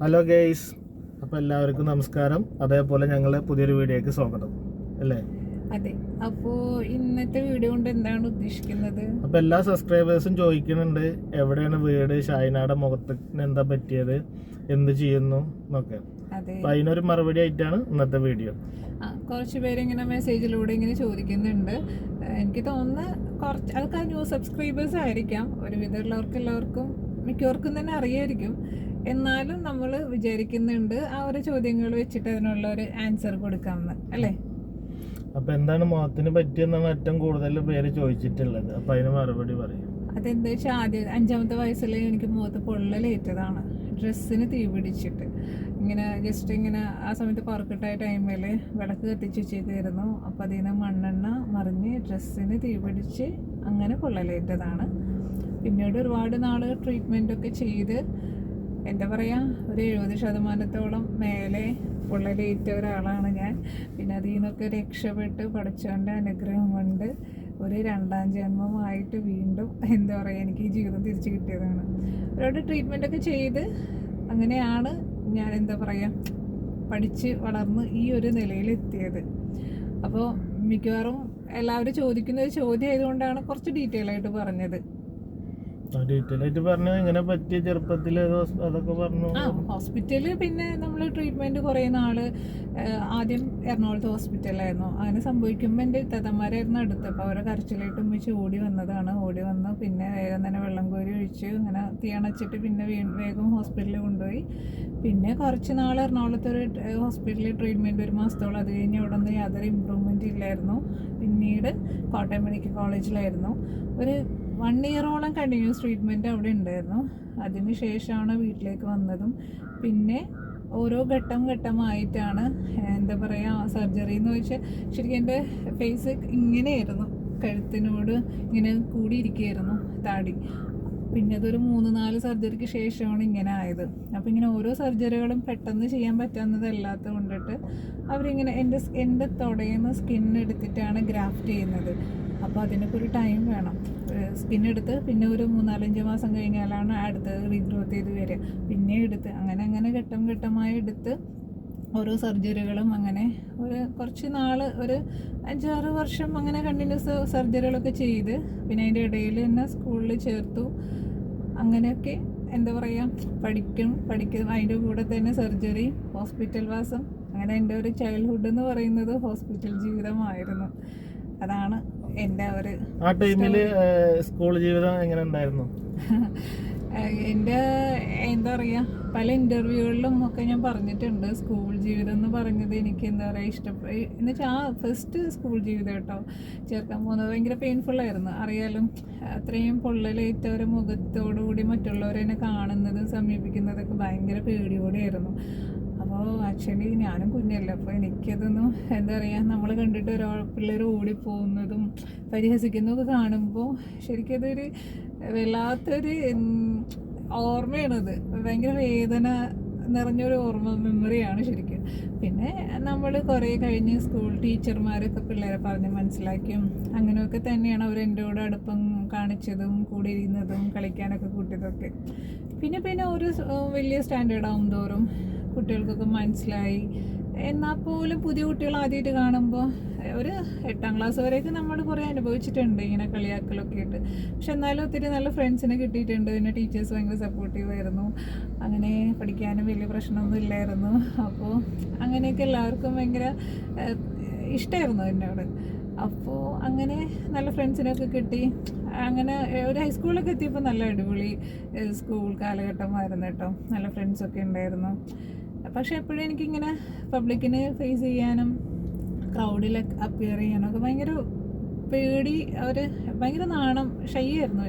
Hello guys അപ്പോൾ എല്ലാവർക്കും നമസ്കാരം. അതേപോലെ ഞങ്ങൾ പുതിയൊരു വീഡിയോയ്ക്ക് സ്വാഗതം. അല്ലേ? അതെ. അപ്പോ ഇന്നത്തെ വീഡിയോ കൊണ്ട് എന്താണ് ഉദ്ദേശിക്കുന്നത്? അപ്പോൾ എല്ലാ സബ്സ്ക്രൈബേഴ്സും ചോദിക്കുന്നുണ്ട് എവിടെയാണ് വീട് ഷാഹിനാടെ മുഖത്തിന് എന്താ പറ്റിയത് എന്ത് ചെയ്യുന്നു എന്നൊക്കെ. അതെ. അപ്പോൾ അതിനൊരു മറുപടി ആയിട്ടാണ് ഇന്നത്തെ വീഡിയോ. ആ, കുറച്ച് പേര് ഇങ്ങനെ മെസ്സേജിലൂടെ ഇങ്ങനെ ചോദിക്കുന്നുണ്ട്. എനിക്ക് തോന്നുന്നു കുറച്ച് അതൊക്കെ ന്യൂ സബ്സ്ക്രൈബേഴ്സ് ആയിരിക്കാം. ഒരുവിധമുള്ളവർക്ക് എല്ലാവർക്കും മിക്കവർക്കും തന്നെ അറിയായിരിക്കും. എന്നാലും നമ്മൾ വിചാരിക്കുന്നുണ്ട് ആ ഒരു ചോദ്യങ്ങൾ വെച്ചിട്ട് അതിനുള്ള ഒരു ആൻസർ കൊടുക്കാമെന്ന് അല്ലേ? അപ്പൊ എന്താണ് മുഖത്തിന് പറ്റിയെന്നാണ് ഏറ്റവും കൂടുതൽ പേര് ചോദിച്ചിട്ടുള്ളത്. അപ്പൊ അതിന് മറുപടി പറയും. അതെന്താ വെച്ചാൽ ആദ്യം അഞ്ചാമത്തെ വയസ്സിൽ എനിക്ക് മുഖത്ത് പൊള്ളലേറ്റതാണ്. ഡ്രസ്സിന് തീ പിടിച്ചിട്ട്. ഇങ്ങനെ ജസ്റ്റ് ഇങ്ങനെ ആ സമയത്ത് പറക്കിട്ടായ ടൈമിൽ വിളക്ക് കത്തിച്ച് വെച്ചേക്കായിരുന്നു. അപ്പം അതിൽ നിന്ന് മണ്ണെണ്ണ മറിഞ്ഞ് ഡ്രസ്സിന് തീ പിടിച്ച് അങ്ങനെ പൊള്ളലേറ്റതാണ്. പിന്നീട് ഒരുപാട് നാൾ ട്രീറ്റ്മെന്റൊക്കെ ചെയ്ത് എന്താ പറയുക ഒരു എഴുപത് ശതമാനത്തോളം മേലെ പൊള്ളലേറ്റ ഒരാളാണ് ഞാൻ. പിന്നെ അതിൽ നിന്നൊക്കെ രക്ഷപ്പെട്ട് പഠിച്ചവന്റെ അനുഗ്രഹം കൊണ്ട് ഒരു രണ്ടാം ജന്മമായിട്ട് വീണ്ടും എന്താ പറയുക എനിക്ക് ഈ ജീവിതം തിരിച്ചു കിട്ടിയതാണ്. ഒരുപാട് ട്രീറ്റ്മെന്റ് ഒക്കെ ചെയ്ത് അങ്ങനെയാണ് ഞാൻ എന്താ പറയുക പഠിച്ച് വളർന്ന് ഈ ഒരു നിലയിലെത്തിയത്. അപ്പോൾ മിക്കവാറും എല്ലാവരും ചോദിക്കുന്ന ഒരു ചോദ്യം ആയതുകൊണ്ടാണ് കുറച്ച് ഡീറ്റെയിൽ ആയിട്ട് പറഞ്ഞത്. ഡീറ്റെയിൽ പറഞ്ഞു ഇങ്ങനെ പറ്റിയ ചെറുപ്പത്തിൽ അതൊക്കെ പറഞ്ഞു. ആ ഹോസ്പിറ്റലിൽ പിന്നെ നമ്മൾ ട്രീറ്റ്മെന്റ് കുറേ നാൾ ആദ്യം എറണാകുളത്ത് ഹോസ്പിറ്റലായിരുന്നു അങ്ങനെ സംഭവിക്കുമ്പോൾ എന്റെ തതന്മാരായിരുന്നു അടുത്ത്. അപ്പോൾ അവരെ കരച്ചിലായിട്ട് ഉമ്മിച്ച് ഓടി വന്നതാണ്. ഓടി വന്ന് പിന്നെ വേഗം തന്നെ വെള്ളം കോരി ഒഴിച്ച് അങ്ങനെ തീയണച്ചിട്ട് പിന്നെ വേഗം ഹോസ്പിറ്റലിൽ കൊണ്ടുപോയി. പിന്നെ കുറച്ച് നാൾ എറണാകുളത്ത് ഒരു ഹോസ്പിറ്റലിൽ ട്രീറ്റ്മെന്റ് ഒരു മാസത്തോളം അത് കഴിഞ്ഞ് അവിടെ നിന്ന് യാതൊരു ഇമ്പ്രൂവ്മെന്റ് ഇല്ലായിരുന്നു. പിന്നീട് കോട്ടയം മെഡിക്കൽ കോളേജിലായിരുന്നു. ഒരു വൺ ഇയറോളം കണ്ടിന്യൂസ് ട്രീറ്റ്മെന്റ് അവിടെ ഉണ്ടായിരുന്നു. അതിന് ശേഷമാണ് വീട്ടിലേക്ക് വന്നതും. പിന്നെ ഓരോ ഘട്ടം ഘട്ടമായിട്ടാണ് എന്താ പറയുക സർജറി എന്ന് വെച്ചാൽ ശരിക്കും എന്റെ ഫേസ് ഇങ്ങനെയായിരുന്നു. കഴുത്തിനോട് ഇങ്ങനെ കൂടിയിരിക്കുകയായിരുന്നു താടി. പിന്നെ അതൊരു മൂന്ന് നാല് സർജറിക്ക് ശേഷമാണ് ഇങ്ങനെ ആയത്. അപ്പോൾ ഇങ്ങനെ ഓരോ സർജറികളും പെട്ടെന്ന് ചെയ്യാൻ പറ്റുന്നതല്ലാത്ത കൊണ്ടിട്ട് അവരിങ്ങനെ എന്റെ എന്റെ തുടയുന്ന സ്കിൻ ഗ്രാഫ്റ്റ് ചെയ്യുന്നത്. അപ്പോൾ അതിനൊക്കെ ഒരു ടൈം വേണം. സ്കിൻ എടുത്ത് പിന്നെ ഒരു മൂന്നാലഞ്ച് മാസം കഴിഞ്ഞാലാണ് അടുത്ത് റീഗ്രോത്ത് ചെയ്ത് വരിക. പിന്നെ എടുത്ത് അങ്ങനെ അങ്ങനെ ഘട്ടം ഘട്ടമായി എടുത്ത് ഓരോ സർജറികളും അങ്ങനെ ഒരു കുറച്ച് നാൾ ഒരു അഞ്ചാറ് വർഷം അങ്ങനെ കണ്ടിന്യൂസ് സർജറികളൊക്കെ ചെയ്ത് പിന്നെ അതിന്റെ ഇടയിൽ തന്നെ സ്കൂളിൽ ചേർത്തു. അങ്ങനെയൊക്കെ എന്താ പറയുക പഠിക്കും പഠിക്കും. അതിന്റെ കൂടെ തന്നെ സർജറി ഹോസ്പിറ്റൽ വാസം. അങ്ങനെ എന്റെ ഒരു ചൈൽഡ്ഹുഡ് എന്ന് പറയുന്നത് ഹോസ്പിറ്റൽ ജീവിതമായിരുന്നു. അതാണ് എന്റെ ഒരു ആ ടൈമിൽ സ്കൂൾ ജീവിതം എങ്ങനെ ഉണ്ടായിരുന്നു? എന്റെ എന്റെ എന്താ പറയുക പല ഇന്റർവ്യൂകളിലും ഒക്കെ ഞാൻ പറഞ്ഞിട്ടുണ്ട്. സ്കൂൾ ജീവിതം എന്ന് പറഞ്ഞത് എനിക്ക് എന്താ പറയുക ഇഷ്ടപ്പെട്ട എന്ന് വെച്ചാൽ ആ ഫസ്റ്റ് സ്കൂൾ ജീവിതം കേട്ടോ ചേർക്കാൻ പോകുന്നത് ഭയങ്കര പെയിൻഫുൾ ആയിരുന്നു. അറിയാലും അത്രയും പൊള്ളലേറ്റ ഒരു മുഖത്തോടുകൂടി മറ്റുള്ളവരെ എന്നെ കാണുന്നതും സമീപിക്കുന്നതൊക്കെ ഭയങ്കര പേടിയോടെയായിരുന്നു. അപ്പോൾ ആക്ച്വലി ഞാനും കുഞ്ഞല്ല അപ്പോൾ എനിക്കതൊന്നും എന്താ പറയുക നമ്മൾ കണ്ടിട്ട് ഒരാൾ പിള്ളേർ ഓടിപ്പോകുന്നതും പരിഹസിക്കുന്നതൊക്കെ കാണുമ്പോൾ ശരിക്കും വല്ലാത്തൊരു ഓർമ്മയാണത്. ഭയങ്കര വേദന നിറഞ്ഞൊരു ഓർമ്മ മെമ്മറിയാണ് ശരിക്കും. പിന്നെ നമ്മൾ കുറേ കഴിഞ്ഞ് സ്കൂൾ ടീച്ചർമാരൊക്കെ പിള്ളേരെ പറഞ്ഞ് മനസ്സിലാക്കിയും അങ്ങനെയൊക്കെ തന്നെയാണ് അവർ എന്റെ കൂടെ അടുപ്പം കാണിച്ചതും കൂടെ ഇരുന്നതും കളിക്കാനൊക്കെ കൂട്ടിയതൊക്കെ. പിന്നെ പിന്നെ ഒരു വലിയ സ്റ്റാൻഡേർഡ് ആവും തോറും കുട്ടികൾക്കൊക്കെ മനസ്സിലായി. എന്നാൽ പോലും പുതിയ കുട്ടികൾ ആദ്യമായിട്ട് കാണുമ്പോൾ ഒരു എട്ടാം ക്ലാസ് വരെയൊക്കെ നമ്മൾ കുറേ അനുഭവിച്ചിട്ടുണ്ട് ഇങ്ങനെ കളിയാക്കലൊക്കെ ആയിട്ട്. പക്ഷെ എന്നാലും ഒത്തിരി നല്ല ഫ്രണ്ട്സിനെ കിട്ടിയിട്ടുണ്ട്. പിന്നെ ടീച്ചേഴ്സ് ഭയങ്കര സപ്പോർട്ടീവ് ആയിരുന്നു. അങ്ങനെ പഠിക്കാനും വലിയ പ്രശ്നമൊന്നും ഇല്ലായിരുന്നു. അപ്പോൾ അങ്ങനെയൊക്കെ എല്ലാവർക്കും ഭയങ്കര ഇഷ്ടമായിരുന്നു എന്നോട്. അപ്പോൾ അങ്ങനെ നല്ല ഫ്രണ്ട്സിനൊക്കെ കിട്ടി. അങ്ങനെ ഒരു ഹൈസ്കൂളിലൊക്കെ എത്തിയപ്പോൾ നല്ല അടിപൊളി സ്കൂൾ കാലഘട്ടമായിരുന്നു കേട്ടോ. നല്ല ഫ്രണ്ട്സൊക്കെ ഉണ്ടായിരുന്നു. പക്ഷെ എപ്പോഴും എനിക്കിങ്ങനെ പബ്ലിക്കിനെ ഫേസ് ചെയ്യാനും ക്രൗഡിൽ അപ്പിയർ ചെയ്യാനൊക്കെ ഭയങ്കര പേടി അവർ ഭയങ്കര നാണം ഷൈ ആയിരുന്നു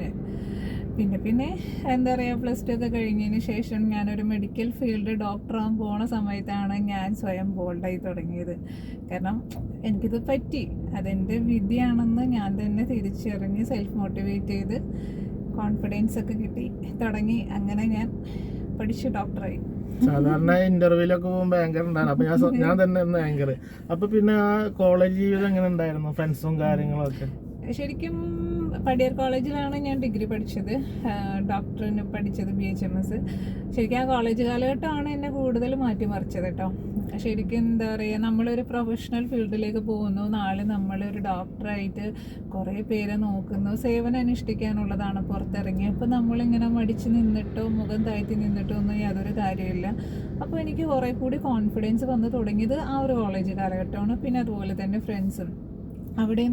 പിന്നെ പിന്നെ എന്താ പറയുക പ്ലസ് ടു ഒക്കെ കഴിഞ്ഞതിന് ശേഷം ഞാനൊരു മെഡിക്കൽ ഫീൽഡ് ഡോക്ടറാകാൻ പോണ സമയത്താണ് ഞാൻ സ്വയം ബോൾഡായി തുടങ്ങിയത്. കാരണം എനിക്കിത് പറ്റി. അതെന്റെ വിധിയാണെന്ന് ഞാൻ തന്നെ തിരിച്ചറിഞ്ഞ് സെൽഫ് മോട്ടിവേറ്റ് ചെയ്ത് കോൺഫിഡൻസ് ഒക്കെ കിട്ടി. തുടങ്ങി. അങ്ങനെ ഞാൻ പഠിച്ച് ഡോക്ടറായി സാധാരണ ഇന്റർവ്യൂലൊക്കെ പോകുമ്പോൾ ആങ്കർ ഉണ്ടായിരുന്നു. അപ്പൊ ഞാൻ ഞാൻ തന്നെ ആങ്കർ അപ്പൊ പിന്നെ ആ കോളേജ് ജീവിതം എങ്ങനെ ഉണ്ടായിരുന്നു? ഫ്രണ്ട്സും കാര്യങ്ങളൊക്കെ. ശരിക്കും പടിയർ കോളേജിലാണ് ഞാൻ ഡിഗ്രി പഠിച്ചത്. ഡോക്ടറിന് പഠിച്ചത് ബി എച്ച് എം എസ്. ശരിക്കും ആ കോളേജ് കാലഘട്ടമാണ് എന്നെ കൂടുതൽ മാറ്റിമറിച്ചത് കേട്ടോ. ശരിക്കും എന്താ പറയുക നമ്മളൊരു പ്രൊഫഷണൽ ഫീൽഡിലേക്ക് പോകുന്നു. നാളെ നമ്മളൊരു ഡോക്ടറായിട്ട് കുറേ പേരെ നോക്കുന്നു. സേവനം അനുഷ്ഠിക്കാനുള്ളതാണ് പുറത്തിറങ്ങി. അപ്പോൾ നമ്മളിങ്ങനെ മടിച്ച് നിന്നിട്ടോ മുഖം താഴ്ത്തി നിന്നിട്ടോ ഒന്നും യാതൊരു കാര്യമില്ല. അപ്പോൾ എനിക്ക് കുറേ കൂടി കോൺഫിഡൻസ് വന്ന് തുടങ്ങിയത് ആ ഒരു കോളേജ് കാലഘട്ടമാണ്. പിന്നെ അതുപോലെ തന്നെ ഫ്രണ്ട്സും അവിടെ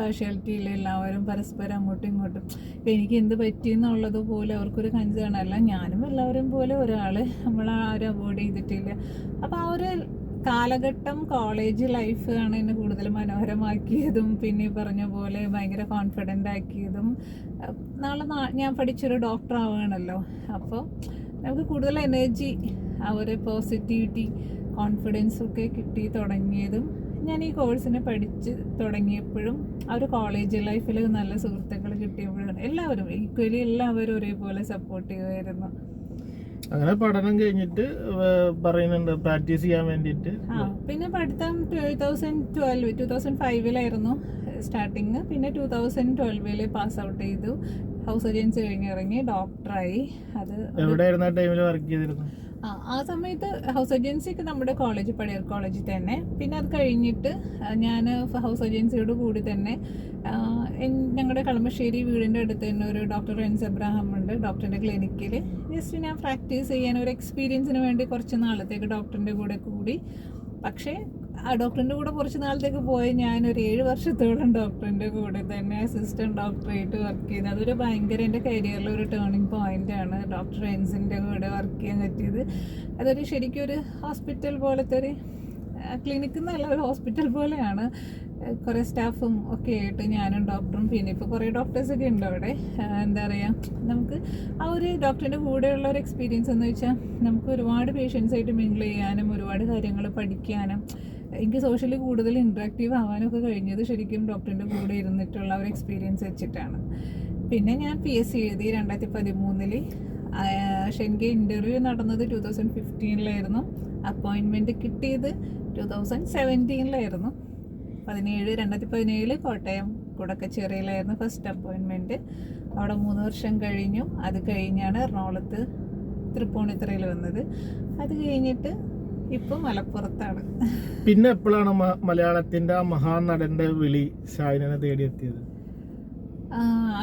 പാർഷ്യാലിറ്റി ഇല്ല എല്ലാവരും പരസ്പരം അങ്ങോട്ടും ഇങ്ങോട്ടും ഇപ്പം എനിക്ക് എന്ത് പറ്റി എന്നുള്ളത് പോലെ അവർക്കൊരു കഞ്ചാണ്. അല്ല ഞാനും എല്ലാവരും പോലെ ഒരാൾ നമ്മൾ ആരും അവോയ്ഡ് ചെയ്തിട്ടില്ല. അപ്പോൾ ആ ഒരു കാലഘട്ടം കോളേജ് ലൈഫ് ആണ് എന്നെ കൂടുതൽ മനോഹരമാക്കിയതും പിന്നെ പറഞ്ഞ പോലെ ഭയങ്കര കോൺഫിഡന്റ് ആക്കിയതും. നാളെ ഞാൻ പഠിച്ചൊരു ഡോക്ടർ ആവുകയാണല്ലോ അപ്പോൾ നമുക്ക് കൂടുതൽ എനർജി ആ ഒരു പോസിറ്റിവിറ്റി കോൺഫിഡൻസ് ഒക്കെ കിട്ടി തുടങ്ങിയതും ഞാൻ ഈ കോഴ്സിനെ പഠിച്ച് തുടങ്ങിയപ്പോഴും ആ ഒരു കോളേജ് ലൈഫിൽ നല്ല സുഹൃത്തുക്കൾ കിട്ടിയപ്പോഴും എല്ലാവരും ഈക്വലി എല്ലാവരും ഒരേപോലെ സപ്പോർട്ട് ചെയ്യുമായിരുന്നു അങ്ങനെ പഠനം കഴിഞ്ഞിട്ട് പറയുന്നുണ്ട് പ്രാക്ടീസ് ചെയ്യാൻ വേണ്ടിയിട്ട്. ആ പിന്നെ പഠിത്തം two thousand twelve two thousand ഫൈവിലായിരുന്നു starting പിന്നെ ടൂ തൗസൻഡ് ട്വൽവിൽ പാസ് ഔട്ട് ചെയ്തു. ഹൗസ് ഏജൻസി കഴിഞ്ഞിറങ്ങി ഡോക്ടറായി അത് എവിടെയായിരുന്നു ആ ടൈമിൽ വർക്ക് ചെയ്തിരുന്നത്? ആ ആ സമയത്ത് ഹൗസ് ഏജൻസി ഒക്കെ നമ്മുടെ കോളേജ് പടിയർ കോളേജിൽ തന്നെ. പിന്നെ അത് കഴിഞ്ഞിട്ട് ഞാൻ ഹൗസ് ഏജൻസിയോട് കൂടി തന്നെ ഞങ്ങളുടെ കളമശ്ശേരി വീടിന്റെ അടുത്ത് തന്നെ ഒരു ഡോക്ടർ റെൻസ് എബ്രാഹാം ഉണ്ട് ഡോക്ടറിന്റെ ക്ലിനിക്കിൽ ജസ്റ്റ് ഞാൻ പ്രാക്ടീസ് ചെയ്യാൻ ഒരു എക്സ്പീരിയൻസിന് വേണ്ടി കുറച്ച് നാളത്തേക്ക് ഡോക്ടറിന്റെ കൂടെ കൂടി. പക്ഷേ ആ ഡോക്ടറിന്റെ കൂടെ കുറച്ച് നാളത്തേക്ക് പോയി ഞാനൊരു ഏഴ് വർഷത്തോളം ഡോക്ടറിന്റെ കൂടെ തന്നെ അസിസ്റ്റന്റ് ഡോക്ടറായിട്ട് വർക്ക് ചെയ്ത്. അതൊരു ഭയങ്കര എന്റെ കരിയറിലെ ഒരു ടേണിംഗ് പോയിന്റ് ആണ്. ഡോക്ടർ റെൻസിന്റെ കൂടെ വർക്ക് ചെയ്യാൻ പറ്റിയത്. അതൊരു ശരിക്കും ഒരു ഹോസ്പിറ്റൽ പോലത്തെ ഒരു ക്ലിനിക്ക് എന്നല്ല ഒരു ഹോസ്പിറ്റൽ പോലെയാണ്. കുറേ സ്റ്റാഫും ഒക്കെ ആയിട്ട് ഞാനും ഡോക്ടറും പിന്നെ ഇപ്പോൾ കുറേ ഡോക്ടേഴ്സൊക്കെ ഉണ്ട് അവിടെ. എന്താ പറയുക നമുക്ക് ആ ഒരു ഡോക്ടറിന്റെ കൂടെയുള്ള ഒരു എക്സ്പീരിയൻസ് എന്ന് വെച്ചാൽ നമുക്ക് ഒരുപാട് പേഷ്യൻസായിട്ട് മിങ്കിൾ ചെയ്യാനും ഒരുപാട് കാര്യങ്ങൾ പഠിക്കാനും എനിക്ക് സോഷ്യലി കൂടുതൽ ഇൻട്രാക്റ്റീവ് ആവാനൊക്കെ കഴിഞ്ഞത് ശരിക്കും ഡോക്ടറിന്റെ കൂടെ ഇരുന്നിട്ടുള്ള ഒരു എക്സ്പീരിയൻസ് വെച്ചിട്ടാണ്. പിന്നെ ഞാൻ പി എസ് സി എഴുതി രണ്ടായിരത്തി പതിമൂന്നിൽ പക്ഷെ എനിക്ക് ഇന്റർവ്യൂ നടന്നത് ടു തൗസൻഡ് ഫിഫ്റ്റീനിലായിരുന്നു അപ്പോയിൻമെന്റ് കിട്ടിയത് ടു തൗസൻഡ് സെവന്റീനിലായിരുന്നു പതിനേഴ് രണ്ടായിരത്തി പതിനേഴിൽ കോട്ടയം കുടക്കച്ചേറിയിലായിരുന്നു ഫസ്റ്റ് അപ്പോയിൻമെന്റ് അവിടെ മൂന്ന് വർഷം കഴിഞ്ഞു. അത് കഴിഞ്ഞാണ് എറണാകുളത്ത് തൃപ്പൂണിത്തറയിൽ വന്നത്. അത് കഴിഞ്ഞിട്ട് ഇപ്പം മലപ്പുറത്താണ്. പിന്നെ എപ്പോഴാണ് മലയാളത്തിന്റെ ആ മഹാനടന്റെ വിളി ഷാഹിനെ തേടിയെത്തിയത്?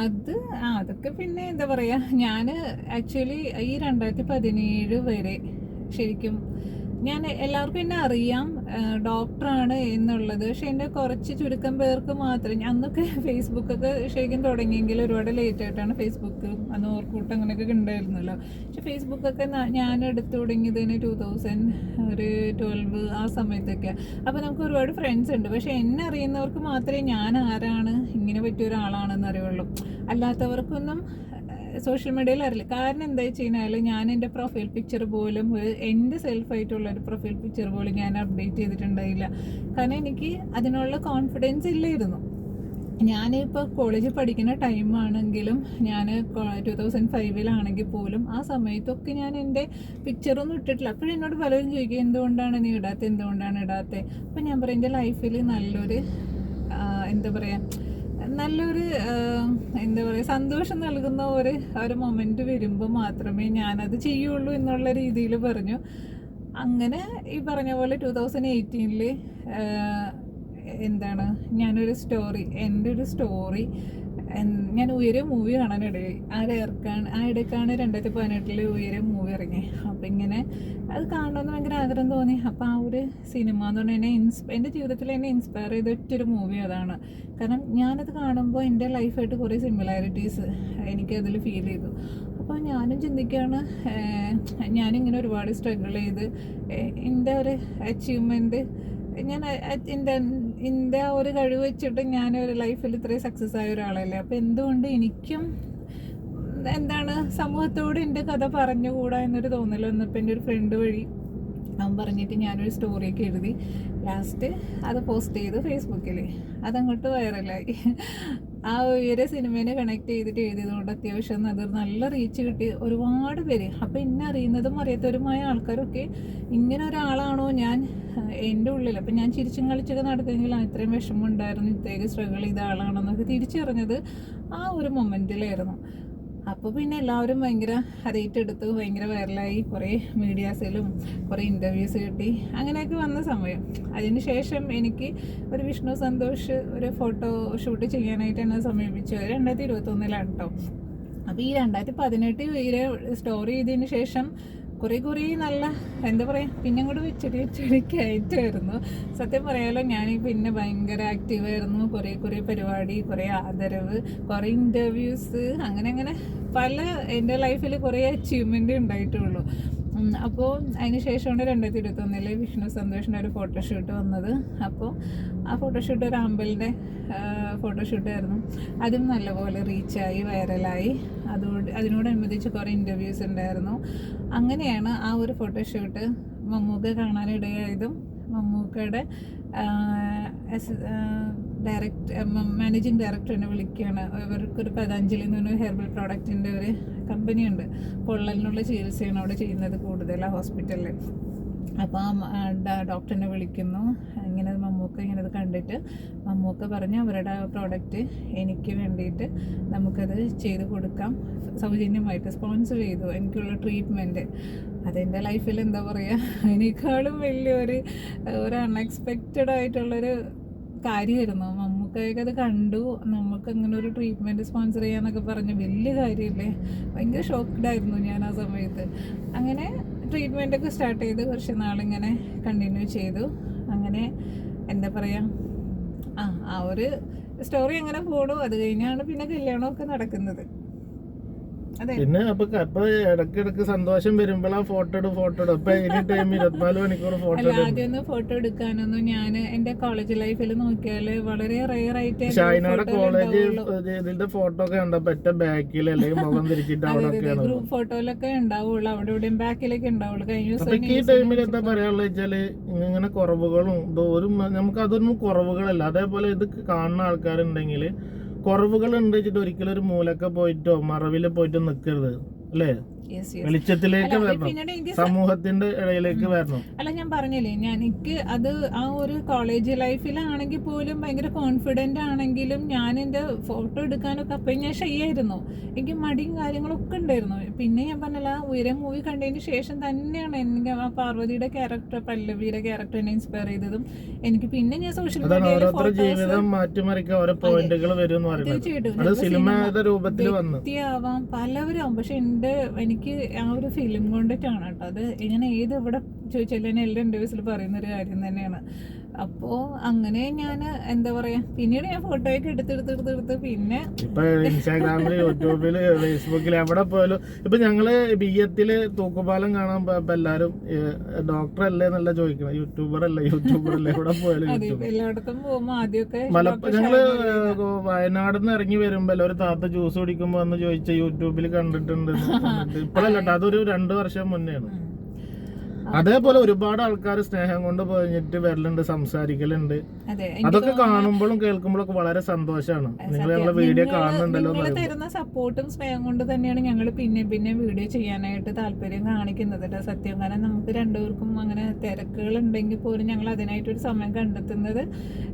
അത് അതൊക്കെ പിന്നെ എന്താ പറയാ ഞാൻ ആക്ച്വലി ഈ രണ്ടായിരത്തി പതിനേഴ് വരെ ശരിക്കും ഞാൻ എല്ലാവർക്കും എന്നെ അറിയാം ഡോക്ടറാണ് എന്നുള്ളത്. പക്ഷെ എന്റെ കുറച്ച് ചുരുക്കം പേർക്ക് മാത്രം അന്നൊക്കെ ഫേസ്ബുക്കൊക്കെ ശരിക്കും തുടങ്ങിയെങ്കിൽ ഒരുപാട് ലേറ്റ് ആയിട്ടാണ് ഫേസ്ബുക്ക് അന്ന് ഓർക്കൂട്ട് അങ്ങനെയൊക്കെ ഉണ്ടായിരുന്നല്ലോ പക്ഷെ ഫേസ്ബുക്കൊക്കെ ഞാൻ എടുത്തു തുടങ്ങിയതിന് ടൂ തൗസൻഡ് ഒരു ട്വൽവ് ആ സമയത്തൊക്കെ. അപ്പോൾ നമുക്ക് ഒരുപാട് ഫ്രണ്ട്സ് ഉണ്ട്. പക്ഷെ എന്നെ അറിയുന്നവർക്ക് മാത്രമേ ഞാൻ ആരാണ് ഇങ്ങനെ പറ്റിയ ഒരാളാണെന്ന് അറിയുള്ളൂ. അല്ലാത്തവർക്കൊന്നും സോഷ്യൽ മീഡിയയിൽ അറിയില്ല. കാരണം എന്താ വെച്ച് കഴിഞ്ഞാൽ ഞാൻ എന്റെ പ്രൊഫൈൽ പിക്ചർ പോലും എന്റെ സെൽഫായിട്ടുള്ള ഒരു പ്രൊഫൈൽ പിക്ചർ പോലും ഞാൻ അപ്ഡേറ്റ് ചെയ്തിട്ടുണ്ടായില്ല. കാരണം എനിക്ക് അതിനുള്ള കോൺഫിഡൻസ് ഇല്ലായിരുന്നു. ഞാനിപ്പോൾ കോളേജിൽ പഠിക്കുന്ന ടൈമാണെങ്കിലും ഞാൻ ടു തൗസൻഡ് ഫൈവിലാണെങ്കിൽ പോലും ആ സമയത്തൊക്കെ ഞാൻ എന്റെ പിക്ചറൊന്നും ഇട്ടിട്ടില്ല. അപ്പോഴും എന്നോട് പലരും ചോദിക്കും എന്തുകൊണ്ടാണ് നീ ഇടാത്തത് എന്തുകൊണ്ടാണ് ഇടാത്തത് അപ്പം ഞാൻ പറയും എന്റെ ലൈഫിൽ നല്ലൊരു എന്താ പറയുക നല്ലൊരു എന്താ പറയുക സന്തോഷം നൽകുന്ന ഒരു ഒരു മൊമെന്റ് വരുമ്പോൾ മാത്രമേ ഞാനത് ചെയ്യുള്ളൂ എന്നുള്ള രീതിയിൽ പറഞ്ഞു. അങ്ങനെ ഈ പറഞ്ഞ പോലെ ടു തൗസൻഡ് എയ്റ്റീനിൽ എന്താണ് ഞാനൊരു സ്റ്റോറി എന്റെ ഒരു സ്റ്റോറി ഞാൻ ഉയരെ മൂവി കാണാനിടയായി ആ ഇടയ്ക്കാണ് ആ ഇടയ്ക്കാണ് രണ്ടായിരത്തി പതിനെട്ടിൽ ഉയരെ മൂവി ഇറങ്ങി. അപ്പം ഇങ്ങനെ അത് കാണണമെന്ന് ഭയങ്കര ആഗ്രഹം തോന്നി. അപ്പം ആ ഒരു സിനിമ എന്ന് പറഞ്ഞാൽ എന്നെ എന്റെ ജീവിതത്തിൽ എന്നെ ഇൻസ്പയർ ചെയ്ത ഒറ്റൊരു മൂവി അതാണ്. കാരണം ഞാനത് കാണുമ്പോൾ എന്റെ ലൈഫായിട്ട് കുറേ സിമിലാരിറ്റീസ് എനിക്കതിൽ ഫീൽ ചെയ്തു. അപ്പോൾ ഞാനും ചിന്തിക്കുകയാണ് ഞാനിങ്ങനെ ഒരുപാട് സ്ട്രഗിൾ ചെയ്ത് എന്റെ ഒരു അച്ചീവ്മെന്റ് ഞാൻ എന്റെ എന്റെ ഒരു കഴിവ് വെച്ചിട്ട് ഞാൻ ഒരു ലൈഫിൽ ഇത്രയും സക്സസ് ആയ ഒരാളല്ലേ? അപ്പോൾ എന്തുകൊണ്ട് എനിക്കും എന്താണ് സമൂഹത്തോട് എന്റെ കഥ പറഞ്ഞുകൂടാ എന്നൊരു തോന്നൽ വന്നപ്പോൾ എന്റെ ഒരു ഫ്രണ്ട് വഴി അവൻ പറഞ്ഞിട്ട് ഞാനൊരു സ്റ്റോറിയൊക്കെ എഴുതി. ലാസ്റ്റ് അത് പോസ്റ്റ് ചെയ്തു ഫേസ്ബുക്കിൽ അതങ്ങോട്ട് വൈറലായി ആ ഒരു സിനിമേനെ കണക്ട് ചെയ്തിട്ട് എഴുതിയതുകൊണ്ട് അത്യാവശ്യം അത് നല്ല റീച്ച് കിട്ടി. ഒരുപാട് പേര്. അപ്പം എന്നെ അറിയുന്നതും അറിയാത്തവരുമായ ആൾക്കാരൊക്കെ ഇങ്ങനെ ഒരാളാണോ ഞാൻ എന്റെ ഉള്ളിൽ അപ്പം ഞാൻ ചിരിച്ചും കളിച്ചൊക്കെ നടക്കുമെങ്കിൽ ഇത്രയും വിഷമം ഉണ്ടായിരുന്നു ഇത്രയൊക്കെ സ്ട്രഗിൾ ചെയ്ത ആളാണെന്നൊക്കെ തിരിച്ചറിഞ്ഞത് ആ ഒരു മൊമെന്റിലായിരുന്നു അപ്പോൾ പിന്നെ എല്ലാവരും ഭയങ്കര റേറ്റ് എടുത്തു ഭയങ്കര വൈറലായി കുറേ മീഡിയാസിലും കുറേ ഇന്റർവ്യൂസ് കിട്ടി. അങ്ങനെയൊക്കെ വന്ന സമയം. അതിനുശേഷം എനിക്ക് ഒരു വിഷ്ണു സന്തോഷ് ഒരു ഫോട്ടോ ഷൂട്ട് ചെയ്യാനായിട്ട് എന്നെ സമീപിച്ചു രണ്ടായിരത്തി ഇരുപത്തൊന്നിലാണ് കേട്ടോ അപ്പോൾ ഈ രണ്ടായിരത്തി പതിനെട്ട് ഇവരെ സ്റ്റോറി ചെയ്തതിന് ശേഷം കുറേ കുറേ നല്ല എന്താ പറയുക പിന്നെ അങ്ങോട്ട് ചെറിയ ചെറിയ കയറ്റമായിരുന്നു സത്യം പറയാലോ ഞാൻ പിന്നെ ഭയങ്കര ആക്റ്റീവായിരുന്നു കുറേ കുറേ പരിപാടി കുറേ ആദരവ് കുറേ ഇന്റർവ്യൂസ് അങ്ങനെ അങ്ങനെ പല എന്റെ ലൈഫിൽ കുറേ അച്ചീവ്മെന്റ് ഉണ്ടായിട്ടുള്ളൂ. അപ്പോൾ അതിന് ശേഷമാണ് രണ്ടായിരത്തി ഇരുപത്തൊന്നിൽ വിഷ്ണു സന്തോഷിന്റെ ഒരു ഫോട്ടോഷൂട്ട് വന്നത്. അപ്പോൾ ആ ഫോട്ടോഷൂട്ട് ഒരു അമ്പലിന്റെ ഫോട്ടോഷൂട്ടായിരുന്നു അതും നല്ലപോലെ റീച്ചായി വൈറലായി അതോട് അതിനോടനുബന്ധിച്ച് കുറേ ഇന്റർവ്യൂസ് ഉണ്ടായിരുന്നു. അങ്ങനെയാണ് ആ ഒരു ഫോട്ടോഷൂട്ട് മമ്മൂക്ക കാണാനിടയായതും മമ്മൂക്കയുടെ ഡയറക്ട് മാനേജിങ് ഡയറക്ടർ എന്നെ വിളിക്കുകയാണ്. ഇവർക്കൊരു പതഞ്ജലി എന്ന് പറഞ്ഞ ഹെർബൽ പ്രോഡക്റ്റിന്റെ ഒരു കമ്പനിയുണ്ട്. പൊള്ളലിനുള്ള ചികിത്സയാണ് അവിടെ ചെയ്യുന്നത് കൂടുതൽ ആ ഹോസ്പിറ്റലിൽ. അപ്പോൾ ഡോക്ടറിനെ വിളിക്കുന്നു. ഇങ്ങനെ മമ്മൂക്ക ഇങ്ങനെ കണ്ടിട്ട് മമ്മൂക്ക പറഞ്ഞ് അവരുടെ പ്രോഡക്റ്റ് എനിക്ക് വേണ്ടിയിട്ട് നമുക്കത് ചെയ്ത് കൊടുക്കാം. സൗജന്യമായിട്ട് സ്പോൺസർ ചെയ്തു. എനിക്കുള്ള ട്രീറ്റ്മെന്റ് അതെന്റെ ലൈഫിൽ എന്താ പറയുക അതിനേക്കാളും വലിയൊരു ഒരു അൺഎക്സ്പെക്റ്റഡ് ആയിട്ടുള്ളൊരു കാര്യമായിരുന്നു. മമ്മൂക്കായൊക്കെ അത് കണ്ടു. നമുക്ക് അങ്ങനെ ഒരു ട്രീറ്റ്മെന്റ് സ്പോൺസർ ചെയ്യാന്നൊക്കെ പറഞ്ഞ് വലിയ കാര്യമില്ലേ? ഭയങ്കര ഷോക്ക്ഡ് ആയിരുന്നു ഞാൻ ആ സമയത്ത്. അങ്ങനെ ട്രീറ്റ്മെന്റ് ഒക്കെ സ്റ്റാർട്ട് ചെയ്ത് കുറച്ച് നാളിങ്ങനെ കണ്ടിന്യൂ ചെയ്തു. അങ്ങനെ എന്താ പറയുക ആ ആ ഒരു സ്റ്റോറി അങ്ങനെ പോണു. അത് കഴിഞ്ഞാണ് പിന്നെ കല്യാണമൊക്കെ നടക്കുന്നത്. പിന്നെ അപ്പൊ അപ്പൊ ഇടക്കിടക്ക് സന്തോഷം വരുമ്പോഴാ ഫോട്ടോ എടു ഫോട്ടോ എടു അപ്പൊ എനി ടൈം ഇരുപത്തിനാല് മണിക്കൂർ ഫോട്ടോ ആദ്യം ആദ്യമൊന്നും ഫോട്ടോ എടുക്കാനൊന്നും ഞാൻ എന്റെ കോളേജ് ലൈഫിൽ നോക്കിയാൽ വളരെ റയർ ആയിട്ട് ഷൈനയുടെ കോളേജ് ഇതിന്റെ ഫോട്ടോ ഒക്കെ ഉണ്ട് ഏറ്റ ബാക്കിൽ അല്ലെങ്കിൽ മുഖം തിരിച്ചിട്ട് അവിടെ ഗ്രൂപ്പ് ഫോട്ടോയിലൊക്കെ ഉണ്ടാവുള്ളൂ. അവിടെ ഇവിടെയും ബാക്കിലൊക്കെ ഉണ്ടാവുള്ളൂ. കഴിഞ്ഞ ദിവസം ഈ ടൈമിൽ എന്താ പറയാനുള്ള വെച്ചാൽ ഇങ്ങനെ കുറവുകളും ഒരു നമുക്ക് അതൊന്നും കുറവുകളല്ല. അതേപോലെ ഇത് കാണുന്ന ആൾക്കാരുണ്ടെങ്കിൽ കുറവുകൾ ഉണ്ട് വെച്ചിട്ട് ഒരിക്കലും ഒരു മൂലക്ക പോയിട്ടോ മറവിൽ പോയിട്ടോ നിൽക്കരുത് അല്ലേ? വെളിച്ചത്തിലേക്ക് വരണം. സമൂഹത്തിന്റെ ഇടയിലേക്ക് വരണം. അല്ല ഞാൻ പറഞ്ഞില്ലേ ഞാൻ എനിക്ക് അത് ആ ഒരു കോളേജ് ലൈഫിലാണെങ്കിൽ പോലും ഭയങ്കര കോൺഫിഡന്റ് ആണെങ്കിലും ഞാൻ എന്റെ ഫോട്ടോ എടുക്കാനൊക്കെ അപ്പം ഞാൻ ഷെയ്യായിരുന്നു എനിക്ക് മടിയും കാര്യങ്ങളൊക്കെ ഉണ്ടായിരുന്നു. പിന്നെ ഞാൻ പറഞ്ഞല്ല ഉയരം മൂവി കണ്ടതിന് ശേഷം തന്നെയാണ് എനിക്ക് ആ പാർവതിയുടെ ക്യാരക്ടർ പല്ലവിയുടെ ക്യാരക്ടറിനെ എന്നെ ഇൻസ്പയർ ചെയ്തതും. എനിക്ക് പിന്നെ ഞാൻ സോഷ്യൽ മീഡിയയിൽ ജീവിതം മാറ്റിമറിക്കാൻ ഓരോ പോയിന്റുകൾ വരും പറയുന്നത്. തീർച്ചയായിട്ടും. വ്യക്തിയാവാം പലവരാവും. പക്ഷെ എന്റെ എനിക്ക് ആ ഒരു ഫിലിം കൊണ്ടിട്ടാണ് കേട്ടോ. അത് ഇങ്ങനെ ഏത് എവിടെ ചോദിച്ചാലും എല്ലാ ഇന്റർവ്യൂസിൽ പറയുന്ന ഒരു കാര്യം തന്നെയാണ്. അപ്പോൾ അങ്ങനെ ഞാൻ എന്താ പറയാ പിന്നീട് ഞാൻ ഫോട്ടോയൊക്കെ എടുത്തെടുത്തെടുത്തെടുത്ത് പിന്നെ ഇപ്പൊ ഇൻസ്റ്റാഗ്രാമിൽ യൂട്യൂബിൽ ഫേസ്ബുക്കിൽ എവിടെ പോയാലും ഇപ്പൊ ഞങ്ങൾ ബിയത്തിൽ തൂക്കുപാലം കാണാൻ ഇപ്പൊ എല്ലാരും ഡോക്ടർ അല്ലേ എന്നല്ല ചോദിക്കണം യൂട്യൂബർ അല്ലേ യൂട്യൂബർ അല്ലേ എവിടെ പോയാലും എല്ലായിടത്തും പോകുമ്പോ ആദ്യമൊക്കെ മലപ്പുറം ഞങ്ങൾ വയനാട് നിന്ന് ഇറങ്ങി വരുമ്പോ ഒരു താത്ത ജ്യൂസ് കുടിക്കുമ്പോ എന്ന് ചോദിച്ച യൂട്യൂബിൽ കണ്ടിട്ടുണ്ട് ഇപ്പോഴല്ല അതൊരു രണ്ടു വർഷം മുന്നേ ഉം. അതേപോലെ ഒരുപാട് ആൾക്കാർ സ്നേഹം കൊണ്ട് പോയിട്ട് വരലുണ്ട് സംസാരിക്കലുണ്ട്. അതൊക്കെ കാണുമ്പോഴും കേൾക്കുമ്പോഴൊക്കെ വളരെ സന്തോഷമാണ് നിങ്ങൾ. ഞങ്ങളെ വീഡിയോ കാണുന്നുണ്ടല്ലോ തരുന്ന സപ്പോർട്ടും സ്നേഹം കൊണ്ട് തന്നെയാണ് ഞങ്ങൾ പിന്നെ പിന്നെ വീഡിയോ ചെയ്യാനായിട്ട് താല്പര്യം കാണിക്കുന്നത് കേട്ടോ സത്യം. കാരണം നമുക്ക് രണ്ടുപേർക്കും അങ്ങനെ തിരക്കുകൾ ഉണ്ടെങ്കിൽ പോലും ഞങ്ങൾ അതിനായിട്ട് ഒരു സമയം കണ്ടെത്തുന്നത്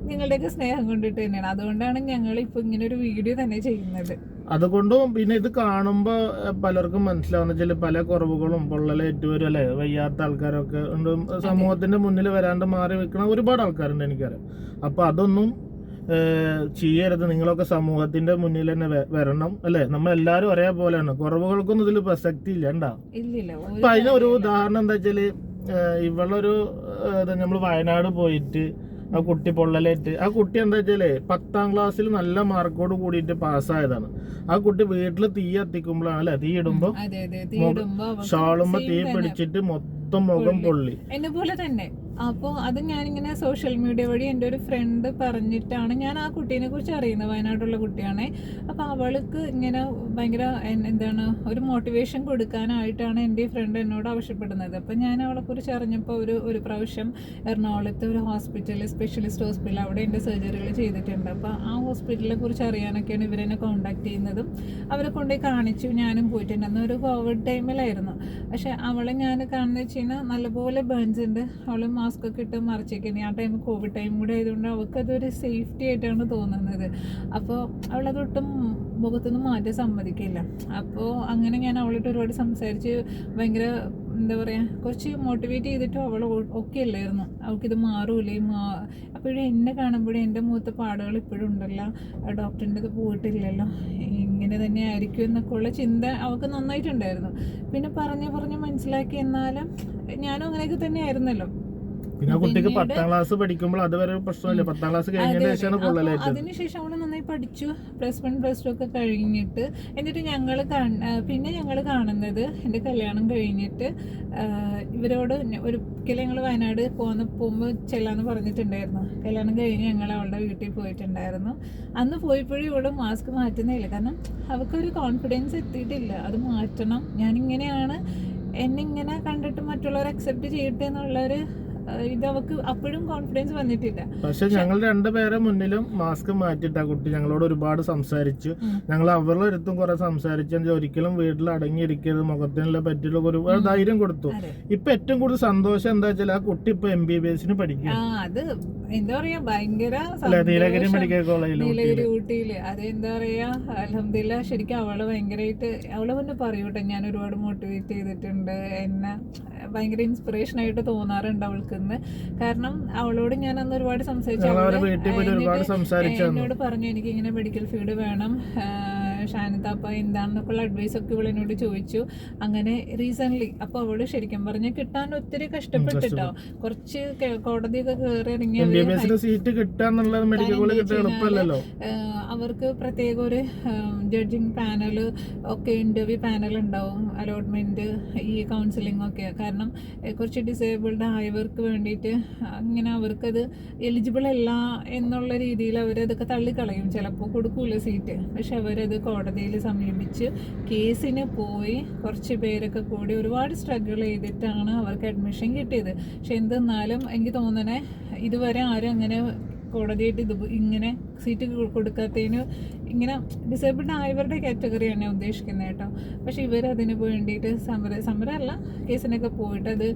നിങ്ങളുടെയൊക്കെ സ്നേഹം കൊണ്ടിട്ട് തന്നെയാണ്. അതുകൊണ്ടാണ് ഞങ്ങൾ ഇപ്പൊ ഇങ്ങനെ ഒരു വീഡിയോ തന്നെ ചെയ്യുന്നത്. അതുകൊണ്ടും പിന്നെ ഇത് കാണുമ്പോൾ പലർക്കും മനസ്സിലാവുന്ന വെച്ചാൽ പല കുറവുകളും പൊള്ളലേറ്റുവരും അല്ലേ? വയ്യാത്ത ആൾക്കാരൊക്കെ ഉണ്ട്. സമൂഹത്തിന്റെ മുന്നിൽ വരാണ്ട് മാറി വെക്കുന്ന ഒരുപാട് ആൾക്കാരുണ്ട് എനിക്കറിയാം. അപ്പൊ അതൊന്നും ചെയ്യരുത്. നിങ്ങളൊക്കെ സമൂഹത്തിന്റെ മുന്നിൽ തന്നെ വരണം അല്ലെ? നമ്മൾ എല്ലാരും ഒരേപോലെയാണ്. കുറവുകൾക്കൊന്നും ഇതിൽ പ്രസക്തി ഇല്ല ഉണ്ടാവും അപ്പൊ അതിനൊരു ഉദാഹരണം എന്താ വെച്ചാൽ ഇവളൊരു നമ്മൾ വയനാട് പോയിട്ട് ആ കുട്ടി പൊള്ളലേറ്റ്. ആ കുട്ടി എന്താ വെച്ചാൽ പത്താം ക്ലാസ്സിൽ നല്ല മാർക്കോട് കൂടിയിട്ട് പാസ്സായതാണ്. ആ കുട്ടി വീട്ടിൽ തീ കത്തിക്കുമ്പോഴാണ് അല്ലെ? തീ ഇടുമ്പോ ഷാളുമ്പോ തീ പിടിച്ചിട്ട് മൊത്തം മുഖം പൊള്ളി. എന്നെ പോലെ തന്നെ. അപ്പോൾ അത് ഞാനിങ്ങനെ സോഷ്യൽ മീഡിയ വഴി എന്റെ ഒരു ഫ്രണ്ട് പറഞ്ഞിട്ടാണ് ഞാൻ ആ കുട്ടീനെ കുറിച്ച് അറിയുന്നത് വയനാട്ടിലുള്ള കുട്ടിയാണ്. അപ്പോൾ അവൾക്ക് ഇങ്ങനെ ഭയങ്കര എന്താണ് ഒരു മോട്ടിവേഷൻ കൊടുക്കാനായിട്ടാണ് എന്റെ ഈ ഫ്രണ്ട് എന്നോട് ആവശ്യപ്പെടുന്നത്. അപ്പോൾ ഞാൻ അവളെ കുറിച്ച് അറിഞ്ഞപ്പോൾ ഒരു ഒരു പ്രാവശ്യം എറണാകുളത്ത് ഒരു ഹോസ്പിറ്റലിൽ സ്പെഷ്യലിസ്റ്റ് ഹോസ്പിറ്റൽ അവിടെ എന്റെ സർജറികൾ ചെയ്തിട്ടുണ്ട്. അപ്പോൾ ആ ഹോസ്പിറ്റലിനെ കുറിച്ച് അറിയാനൊക്കെയാണ് ഇവരെന്നെ കോൺടാക്ട് ചെയ്യുന്നതും അവരെ കൊണ്ടുപോയി കാണിച്ചു ഞാനും പോയിട്ടുണ്ട്. അന്ന് ഒരു കോവിഡ് ടൈമിലായിരുന്നു പക്ഷേ അവളെ ഞാൻ കാണുന്ന വെച്ച് കഴിഞ്ഞാൽ നല്ലപോലെ ബേൺസ് ഉണ്ട്. അവൾ മാസ്ക് ഒക്കെ ഇട്ട് മറിച്ചേക്കുന്നത് ആ ടൈം കോവിഡ് ടൈം കൂടെ ആയതുകൊണ്ട് അവൾക്ക് അതൊരു സേഫ്റ്റി ആയിട്ടാണ് തോന്നുന്നത്. അപ്പോൾ അവളതൊട്ടും മുഖത്തുനിന്ന് മാറ്റാൻ സമ്മതിക്കില്ല. അപ്പോൾ അങ്ങനെ ഞാൻ അവളോട്ട് ഒരുപാട് സംസാരിച്ച് ഭയങ്കര എന്താ പറയുക കുറച്ച് മോട്ടിവേറ്റ് ചെയ്തിട്ട് അവൾ ഒക്കെ അല്ലായിരുന്നു. അവൾക്കിത് മാറൂലേ. മാ അപ്പോഴും എന്നെ കാണുമ്പോഴേ എന്റെ മുഖത്ത് പാടുകൾ ഇപ്പോഴും ഉണ്ടല്ലോ. ഡോക്ടറിന്റെ അത് പോയിട്ടില്ലല്ലോ. ഇങ്ങനെ തന്നെ ആയിരിക്കും എന്നൊക്കെ ഉള്ള ചിന്ത അവൾക്ക് നന്നായിട്ടുണ്ടായിരുന്നു. പിന്നെ പറഞ്ഞ് പറഞ്ഞ് മനസ്സിലാക്കി എന്നാലും ഞാനും അങ്ങനെയൊക്കെ തന്നെ ആയിരുന്നല്ലോ പിന്നെ ആ കുട്ടിക്ക് പത്താം ക്ലാസ് പഠിക്കുമ്പോൾ അത് വരെ പ്രശ്നമില്ല. പത്താം ക്ലാസ് കഴിഞ്ഞതിന് ശേഷമാണ് അതിനുശേഷം അവൾ നന്നായി പഠിച്ചു. പ്ലസ് വൺ പ്ലസ് ടു ഒക്കെ കഴിഞ്ഞിട്ട് എന്നിട്ട് ഞങ്ങൾ പിന്നെ ഞങ്ങൾ കാണുന്നത് എന്റെ കല്യാണം കഴിഞ്ഞിട്ട് ഇവരോട് ഒരിക്കലും ഞങ്ങൾ വയനാട് പോകുന്ന പോകുമ്പോൾ ചെല്ലാന്ന് പറഞ്ഞിട്ടുണ്ടായിരുന്നു. കല്യാണം കഴിഞ്ഞ് ഞങ്ങൾ അവളുടെ വീട്ടിൽ പോയിട്ടുണ്ടായിരുന്നു. അന്ന് പോയപ്പോഴും ഇവൾ മാസ്ക് മാറ്റുന്നില്ല കാരണം അവൾക്കൊരു കോൺഫിഡൻസ് എത്തിയിട്ടില്ല. അത് മാറ്റണം. ഞാനിങ്ങനെയാണ്. എന്നിങ്ങനെ കണ്ടിട്ട് മറ്റുള്ളവർ അക്സെപ്റ്റ് ചെയ്യട്ടെ എന്നുള്ളൊരു ഇത് അവക്ക് അപ്പോഴും കോൺഫിഡൻസ് വന്നിട്ടില്ല. പക്ഷെ ഞങ്ങൾ രണ്ടുപേരെ മുന്നിലും മാസ്ക് മാറ്റിയിട്ട് ആ കുട്ടി ഞങ്ങളോട് ഒരുപാട് സംസാരിച്ചു. ഞങ്ങൾ അവരുടെ അടുത്തും കുറെ സംസാരിച്ചു. ഒരിക്കലും വീട്ടിൽ അടങ്ങിയിരിക്കരുത് മുഖത്തിനുള്ള പറ്റിയുള്ള ഒരുപാട് ധൈര്യം കൊടുത്തു. ഇപ്പൊ ഏറ്റവും കൂടുതൽ സന്തോഷം എന്താ വെച്ചാൽ ആ കുട്ടി ഇപ്പൊ എം ബി ബി എസിന് പഠിക്കും അത് എന്താ പറയാ ഭയങ്കര നീലഗിരി മെഡിക്കൽ കോളേജിൽ നീലഗിരി ഊട്ടിയിൽ. അത് എന്താ പറയാ അലഹമില്ല ശരിക്കും അവൾ ഭയങ്കരമായിട്ട് അവൾ തന്നെ പറയൂട്ടെ ഞാൻ ഒരുപാട് മോട്ടിവേറ്റ് ചെയ്തിട്ടുണ്ട്. എന്നെ ഭയങ്കര ഇൻസ്പിറേഷൻ ആയിട്ട് തോന്നാറുണ്ട് അവൾക്കിന്ന് കാരണം അവളോട് ഞാൻ അന്ന് ഒരുപാട് സംസാരിച്ചു. എന്നോട് പറഞ്ഞു എനിക്ക് ഇങ്ങനെ മെഡിക്കൽ ഫീൽഡ് വേണം. ഷാനിത്താപ്പ എന്താണെന്നൊക്കെയുള്ള അഡ്വൈസ് ഒക്കെ ഇവൾ ചോദിച്ചു. അങ്ങനെ റീസെന്റ് അപ്പോൾ അവൾ ശരിക്കും പറഞ്ഞ കിട്ടാൻ ഒത്തിരി കഷ്ടപ്പെട്ടിട്ടോ. കുറച്ച് കോടതിയൊക്കെ കയറി ഇറങ്ങി അവർക്ക് പ്രത്യേക ഒരു ജഡ്ജിങ് പാനൽ ഒക്കെ ഇന്റർവ്യൂ പാനൽ ഉണ്ടാവും അലോട്ട്മെന്റ് ഈ കൗൺസിലിംഗ് ഒക്കെ. കാരണം കുറച്ച് ഡിസേബിൾഡ് ആയവർക്ക് വേണ്ടിയിട്ട് അങ്ങനെ അവർക്കത് എലിജിബിൾ അല്ല എന്നുള്ള രീതിയിൽ അവരതൊക്കെ തള്ളിക്കളയും. ചിലപ്പോൾ കൊടുക്കൂല സീറ്റ് പക്ഷെ അവരത് കോടതിയിൽ സമീപിച്ച് കേസിന് പോയി കുറച്ച് പേരൊക്കെ കൂടി ഒരുപാട് സ്ട്രഗിൾ ചെയ്തിട്ടാണ് അവർക്ക് അഡ്മിഷൻ കിട്ടിയത്. പക്ഷെ എന്തെന്നാലും എനിക്ക് തോന്നണേ ഇതുവരെ ആരും അങ്ങനെ കോടതിയായിട്ട് ഇത് ഇങ്ങനെ സീറ്റ് കൊടുക്കാത്തതിന് ഇങ്ങനെ ഡിസേബിൾഡ് ആയവരുടെ കാറ്റഗറിയാണ് ഞാൻ ഉദ്ദേശിക്കുന്നത് കേട്ടോ. പക്ഷെ ഇവർ അതിന് വേണ്ടിയിട്ട് സമര സമരമല്ല കേസിനൊക്കെ പോയിട്ട് അത്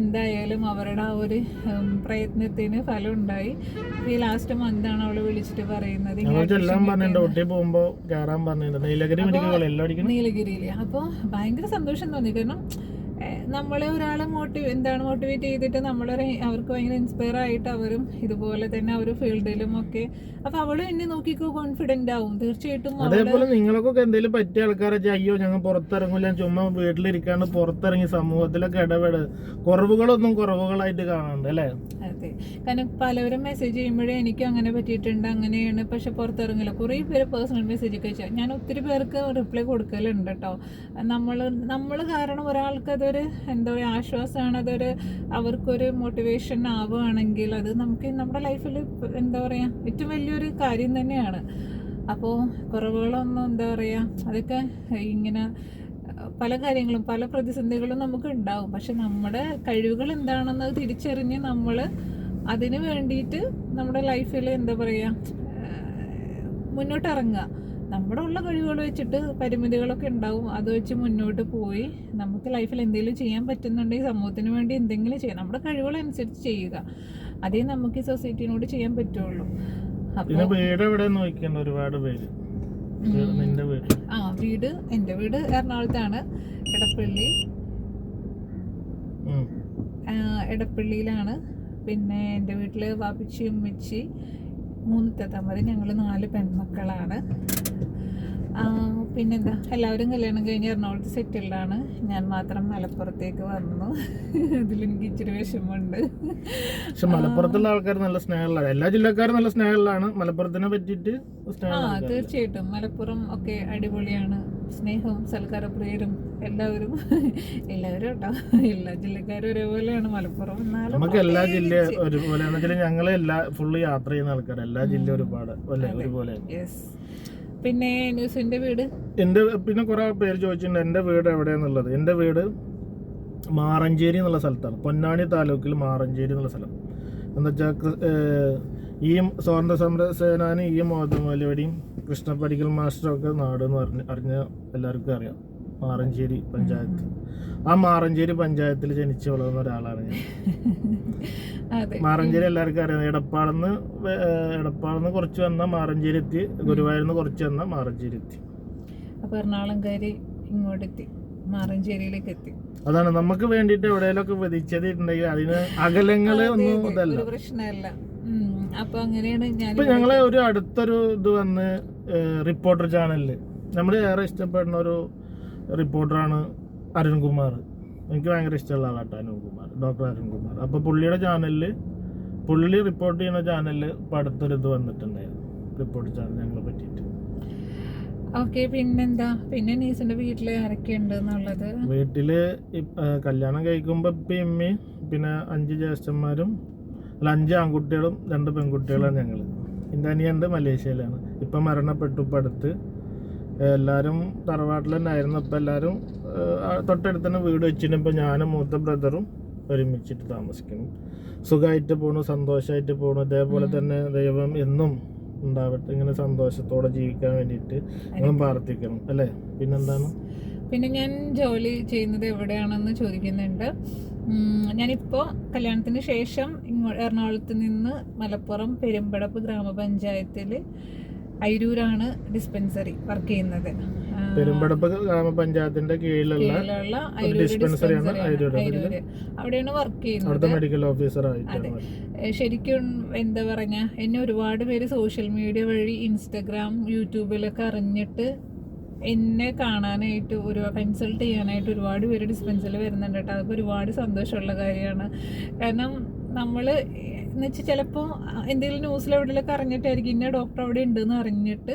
എന്തായാലും അവരുടെ ആ ഒരു പ്രയത്നത്തിന് ഫലം ഉണ്ടായി ഈ ലാസ്റ്റ് മന്താണ് അവൾ വിളിച്ചിട്ട് പറയുന്നത്. നീലഗിരിയിലെ. അപ്പോൾ ഭയങ്കര സന്തോഷം തോന്നി. കാരണം നമ്മളെ ഒരാളെ മോട്ടിവ് എന്താണ് മോട്ടിവേറ്റ് ചെയ്തിട്ട് നമ്മൾ അവർക്ക് ഭയങ്കര ഇൻസ്പയർ ആയിട്ട് അവരും ഇതുപോലെ തന്നെ അവർ ഫീൽഡിലും ഒക്കെ. അപ്പൊ അവൾ എന്നെ നോക്കിക്കോ കോൺഫിഡന്റ് ആവും. തീർച്ചയായിട്ടും അതേപോലെ നിങ്ങൾക്കൊക്കെ എന്തെങ്കിലും പറ്റിയ ആൾക്കാരെ അയ്യോ ഞങ്ങൾ പുറത്തിറങ്ങില്ല ചുമ്മാ വീട്ടിലിരിക്കാണ്ട് പുറത്തിറങ്ങി സമൂഹത്തിലൊക്കെ ഇടപെട് കുറവുകളൊന്നും കുറവുകളായിട്ട് കാണാണ്ട് അല്ലേ? അതെ. കാരണം പലവരും മെസ്സേജ് ചെയ്യുമ്പോഴേ എനിക്കും അങ്ങനെ പറ്റിയിട്ടുണ്ട് അങ്ങനെയാണ് പക്ഷെ പുറത്തിറങ്ങില്ല കുറേ പേര് പേഴ്സണൽ മെസ്സേജ് ഒക്കെ അയച്ചാൽ ഞാൻ ഒത്തിരി പേർക്ക് റിപ്ലൈ കൊടുക്കലുണ്ട് കേട്ടോ നമ്മൾ നമ്മൾ കാരണം ഒരാൾക്ക് അതൊരു എന്താ പറയുക ആശ്വാസമാണ് അതൊരു അവർക്കൊരു മോട്ടിവേഷൻ ആവുകയാണെങ്കിൽ അത് നമുക്ക് നമ്മുടെ ലൈഫിൽ എന്താ പറയുക ഏറ്റവും വലിയൊരു കാര്യം തന്നെയാണ്. അപ്പോൾ കുറവുകളൊന്നും എന്താ പറയുക അതൊക്കെ ഇങ്ങനെ പല കാര്യങ്ങളും പല പ്രതിസന്ധികളും നമുക്ക് ഉണ്ടാവും. പക്ഷെ നമ്മുടെ കഴിവുകൾ എന്താണെന്ന് തിരിച്ചറിഞ്ഞ് നമ്മൾ അതിന് വേണ്ടിയിട്ട് നമ്മുടെ ലൈഫിൽ എന്താ പറയുക മുന്നോട്ട് ഇറങ്ങുക. നമ്മുടെ ഉള്ള കഴിവുകൾ വെച്ചിട്ട് പരിമിതികളൊക്കെ ഉണ്ടാവും അത് വെച്ച് മുന്നോട്ട് പോയി നമുക്ക് ലൈഫിൽ എന്തെങ്കിലും ചെയ്യാൻ പറ്റുന്നുണ്ടെങ്കിൽ സമൂഹത്തിന് വേണ്ടി എന്തെങ്കിലും ചെയ്യാം. നമ്മുടെ കഴിവുകൾ അനുസരിച്ച് ചെയ്യുക. അതേ നമുക്ക് ഈ സൊസൈറ്റിനോട് ചെയ്യാൻ പറ്റുള്ളൂ. ഒരുപാട് പേര്. ആ വീട് എന്റെ വീട് എറണാകുളത്താണ്. എടപ്പള്ളി. എടപ്പള്ളിയിലാണ്. പിന്നെ എന്റെ വീട്ടിൽ വാപ്പിച്ചി ഉമ്മച്ചി. മൂന്ന് തത്തമ്മര് ഞങ്ങൾ നാല് പെൺമക്കളാണ്. പിന്നെന്താ? എല്ലാവരും കല്യാണം കഴിഞ്ഞ് എറണാകുളത്ത് സെറ്റിൽഡാണ് ഞാൻ മാത്രം മലപ്പുറത്തേക്ക് വന്നു. അതിലെനിക്ക് ഇച്ചിരി വിഷമമുണ്ട്. പക്ഷെ മലപ്പുറത്തുള്ള ആൾക്കാർ നല്ല സ്നേഹമുള്ളതാണ് എല്ലാ ജില്ലക്കാരും നല്ല സ്നേഹമുള്ളതാണ്. മലപ്പുറത്തിനെ പറ്റിയിട്ട് ആ സ്നേഹമുള്ള തീർച്ചയായിട്ടും. മലപ്പുറം ഒക്കെ അടിപൊളിയാണ്. സ്നേഹവും സൽക്കാരപ്രിയരും എല്ലാവരും എല്ലാവരും കേട്ടോ എല്ലാ ജില്ലക്കാരും ഒരേപോലെയാണ്. മലപ്പുറം എന്നാലും നമുക്ക് എല്ലാ ജില്ല. ഒരുപോലെ. ഞങ്ങൾ എല്ലാ ഫുള്ള് യാത്ര ചെയ്യുന്ന ആൾക്കാർ എല്ലാ ജില്ല ഒരുപാട്. ഒരുപോലെ. യെസ് പിന്നെ ന്യൂസിന്റെ വീട്? എന്റെ പിന്നെ കുറെ പേര് ചോദിച്ചിട്ടുണ്ട് എന്റെ വീട് എവിടെയാന്നുള്ളത്? എന്റെ വീട് മാറഞ്ചേരി എന്നുള്ള സ്ഥലത്താണ്. പൊന്നാനി താലൂക്കിൽ മാറഞ്ചേരി എന്നുള്ള സ്ഥലം. എന്താ വെച്ചാൽ ഈ സ്വാതന്ത്ര്യ സമര സേനാനി ഈ മോദമലയുടെയും കൃഷ്ണപ്പടിക്കൽ മാസ്റ്ററൊക്കെ നാട് എന്ന് പറഞ്ഞ് അറിഞ്ഞ എല്ലാവർക്കും അറിയാം. മാറഞ്ചേരി പഞ്ചായത്ത്. ആ മാറഞ്ചേരി പഞ്ചായത്തിൽ ജനിച്ചു വളർന്ന ഒരാളാണ് ഞാൻ. മാറഞ്ചേരി എല്ലാവർക്കും അറിയാം. എടപ്പാളെന്ന് എടപ്പാളെന്ന് കുറച്ച് വന്ന മാറഞ്ചേരി എത്തി. ഗുരുവായൂർന്ന് കുറച്ച് വന്ന മാറഞ്ചേരി എത്തി. അപ്പൊ എറണാകുളംകാരി ഇങ്ങോട്ടെത്തി. മാറഞ്ചേരിയിലേക്ക് എത്തി. അതാണ്. നമുക്ക് വേണ്ടിയിട്ട് എവിടെയെങ്കിലൊക്കെ വിധിച്ചതിട്ടുണ്ടെങ്കിൽ അതിന് അകലങ്ങൾ ഒന്നും ഇതല്ല. പ്രശ്നമല്ല. അപ്പൊ അങ്ങനെയാണ് ഞാൻ ഇപ്പൊ ഞങ്ങളെ ഒരു അടുത്തൊരു ഇത് വന്ന് റിപ്പോർട്ടർ ചാനലിൽ നമ്മൾ ഏറെ ഇഷ്ടപ്പെടുന്ന ഒരു റിപ്പോർട്ടറാണ് അരുൺകുമാർ എനിക്ക് ഭയങ്കര ഇഷ്ടമുള്ള ആളാട്ടോ അരുൺകുമാർ ഡോക്ടർ അരുൺകുമാർ അപ്പൊ പുള്ളിയുടെ ചാനലിൽ പുള്ളി റിപ്പോർട്ട് ചെയ്യുന്ന ചാനലിൽ ഇപ്പൊ അടുത്തൊരു ഇത് വന്നിട്ടുണ്ടായിരുന്നു റിപ്പോർട്ട് ചാനൽ ഞങ്ങളെ പറ്റിയിട്ട്. ഓക്കെ പിന്നെന്താ? പിന്നെ നീസിന്റെ വീട്ടിൽ ആരൊക്കെയുണ്ട് എന്നുള്ളത്? വീട്ടിൽ കല്യാണം കഴിക്കുമ്പോ ഇപ്പൊ ഇമ്മയും പിന്നെ അഞ്ച് ജ്യേഷ്ഠന്മാരും അല്ല അഞ്ച് ആൺകുട്ടികളും രണ്ട് പെൺകുട്ടികളാണ് ഞങ്ങൾ എന്റെ അനിയന്റെ മലേഷ്യയിലാണ്. ഇപ്പം മരണപ്പെട്ടു ഇപ്പം അടുത്ത്. എല്ലാവരും തറവാട്ടിൽ തന്നെ ആയിരുന്നു ഇപ്പം എല്ലാവരും തൊട്ടടുത്ത് തന്നെ വീട് വെച്ചിട്ട് ഇപ്പം ഞാനും മൂത്ത ബ്രദറും ഒരുമിച്ചിട്ട് താമസിക്കുന്നു. സുഖമായിട്ട് പോണു സന്തോഷമായിട്ട് പോണു. ഇതേപോലെ തന്നെ ദൈവം എന്നും ഉണ്ടാവട്ടെ. ഇങ്ങനെ സന്തോഷത്തോടെ ജീവിക്കാൻ വേണ്ടിയിട്ട് നിങ്ങളും പ്രാർത്ഥിക്കണം. അല്ലേ? പിന്നെന്താണ്? പിന്നെ ഞാൻ ജോലി ചെയ്യുന്നത് എവിടെയാണെന്ന് ചോദിക്കുന്നുണ്ട്. ഉം, ഞാനിപ്പോ കല്യാണത്തിന് ശേഷം ഇങ്ങോ എറണാകുളത്ത് നിന്ന് മലപ്പുറം പെരുമ്പടപ്പ് ഗ്രാമപഞ്ചായത്തിൽ അയിരൂരാണ് ഡിസ്പെൻസറി വർക്ക് ചെയ്യുന്നത്. പെരുമ്പടപ്പ് ഗ്രാമപഞ്ചായത്തിന്റെ കീഴിലുള്ള ഡിസ്പെൻസറിയാണ് അവിടെയാണ് വർക്ക് ചെയ്യുന്നത്. മെഡിക്കൽ ഓഫീസർ അതെ. ശരിക്കും എന്താ പറഞ്ഞ എന്നെ ഒരുപാട് പേര് സോഷ്യൽ മീഡിയ വഴി ഇൻസ്റ്റഗ്രാം യൂട്യൂബിലൊക്കെ അറിഞ്ഞിട്ട് എന്നെ കാണാനായിട്ട് ഒരു കൺസൾട്ട് ചെയ്യാനായിട്ട് ഒരുപാട് പേര് ഡിസ്പെൻസറിൽ വരുന്നുണ്ട് കേട്ടോ. അതൊക്കെ ഒരുപാട് സന്തോഷമുള്ള കാര്യമാണ്. കാരണം നമ്മൾ എന്ന് വെച്ചാൽ ചിലപ്പോൾ എന്തെങ്കിലും ന്യൂസിൽ എവിടെയൊക്കെ അറിഞ്ഞിട്ടായിരിക്കും ഇന്ന ഡോക്ടർ അവിടെ ഉണ്ടെന്ന് അറിഞ്ഞിട്ട്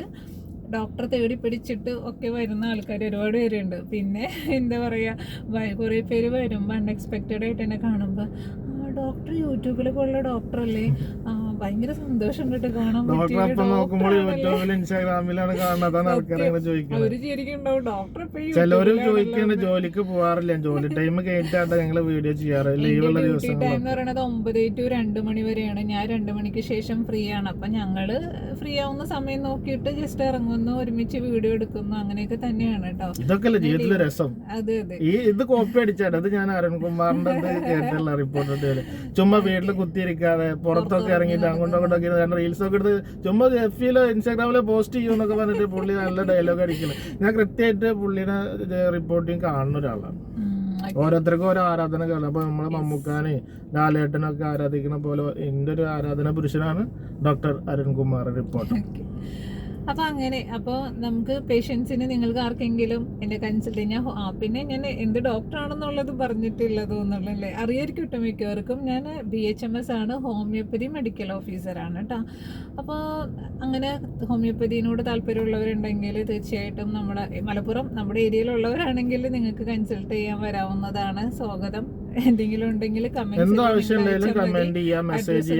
ഡോക്ടറെ തേടി പിടിച്ചിട്ട് ഒക്കെ വരുന്ന ആൾക്കാർ ഒരുപാട് പേരുണ്ട് പിന്നെ എന്താ പറയുക കുറേ പേര് വരുമ്പോൾ അൺഎക്സ്പെക്റ്റഡ് ആയിട്ട് എന്നെ കാണുമ്പോൾ ഡോക്ടർ യൂട്യൂബിലൊക്കെ ഉള്ള ഡോക്ടറല്ലേ ആ ഭയങ്കര സന്തോഷം കേട്ടോ കാണാൻ അപ്പം നോക്കുമ്പോൾ. യൂട്യൂബിൽ ഇൻസ്റ്റാഗ്രാമിലാണ് കാണുന്നത്. അതാണ് ആൾക്കാർ അങ്ങനെ ചോദിക്കുന്നത്. ചിലവര് ചോദിക്കേണ്ട. ജോലിക്ക് പോവാറില്ല. ജോലി ടൈം കഴിഞ്ഞിട്ടാണ് ഞങ്ങൾ വീഡിയോ ചെയ്യാറ്. ലീവുള്ള ദിവസം ദിവസങ്ങൾ എന്ന് പറയുന്നത് ഒമ്പത് ടു രണ്ട് മണി വരെയാണ്. ഞാൻ രണ്ട് മണിക്ക് ശേഷം ഫ്രീ ആണ്. അപ്പൊ ഞങ്ങൾ ഫ്രീ ആവുന്ന സമയം നോക്കിയിട്ട് ജസ്റ്റ് ഇറങ്ങുന്നു ഒരുമിച്ച് വീഡിയോ എടുക്കുന്നു അങ്ങനെയൊക്കെ തന്നെയാണ് കേട്ടോ ഇതൊക്കെ അല്ല ജീവിതത്തിലെ രസം. അതെ അതെ. ഈ ഇത് കോപ്പി അടിച്ചാണ് അത് ഞാൻ അരുൺകുമാറിന്റെ കേട്ടുള്ള റിപ്പോർട്ട് ചുമ്മാ വീട്ടിൽ കുത്തിയിരിക്കാതെ പുറത്തൊക്കെ ഇറങ്ങിയിട്ട് അങ്ങോട്ടും അങ്ങോട്ടൊക്കെ ഒക്കെ റീൽസ് ഒക്കെ എടുത്ത് ചുമ്മാ എഫ് യിലോ ഇൻസ്റ്റാഗ്രാമിലോ പോസ്റ്റ് ചെയ്യുമെന്നൊക്കെ പറഞ്ഞിട്ട് പുള്ളി നല്ല ഡയലോഗ് അടിക്കുന്നത് ഞാൻ കൃത്യമായിട്ട് പുള്ളിയുടെ റിപ്പോർട്ടിങ് കാണുന്ന ഒരാളാണ്. ഓരോരുത്തർക്കും ഓരോ ആരാധന ആരാധനകൾ അപ്പൊ നമ്മളെ മമ്മൂക്കാനെ ലാലേട്ടനൊക്കെ ആരാധിക്കുന്ന പോലെ എന്റെ ഒരു ആരാധന പുരുഷനാണ് ഡോക്ടർ അരുൺകുമാർ റിപ്പോർട്ടർ ഓക്കേ. അപ്പൊ അങ്ങനെ അപ്പോൾ നമുക്ക് പേഷ്യൻസിന് നിങ്ങൾക്ക് ആർക്കെങ്കിലും എന്റെ കൺസൾട്ട് ഞാൻ ആ പിന്നെ ഞാൻ എന്ത് ഡോക്ടറാണെന്നുള്ളത് പറഞ്ഞിട്ടില്ല തോന്നുന്നുള്ളല്ലേ അറിയായിരിക്കും കേട്ടോ മിക്കവർക്കും. ഞാൻ ബി എച്ച് എം എസ് ആണ് ഹോമിയോപ്പതി മെഡിക്കൽ ഓഫീസറാണ് കേട്ടോ. അപ്പോൾ അങ്ങനെ ഹോമിയോപ്പതിനോട് താല്പര്യമുള്ളവരുണ്ടെങ്കിൽ തീർച്ചയായിട്ടും നമ്മുടെ മലപ്പുറം നമ്മുടെ ഏരിയയിലുള്ളവരാണെങ്കിൽ നിങ്ങൾക്ക് കൺസൾട്ട് ചെയ്യാൻ വരാവുന്നതാണ്. സ്വാഗതം. എന്തെങ്കിലും ഉണ്ടെങ്കിൽ കമന്റ്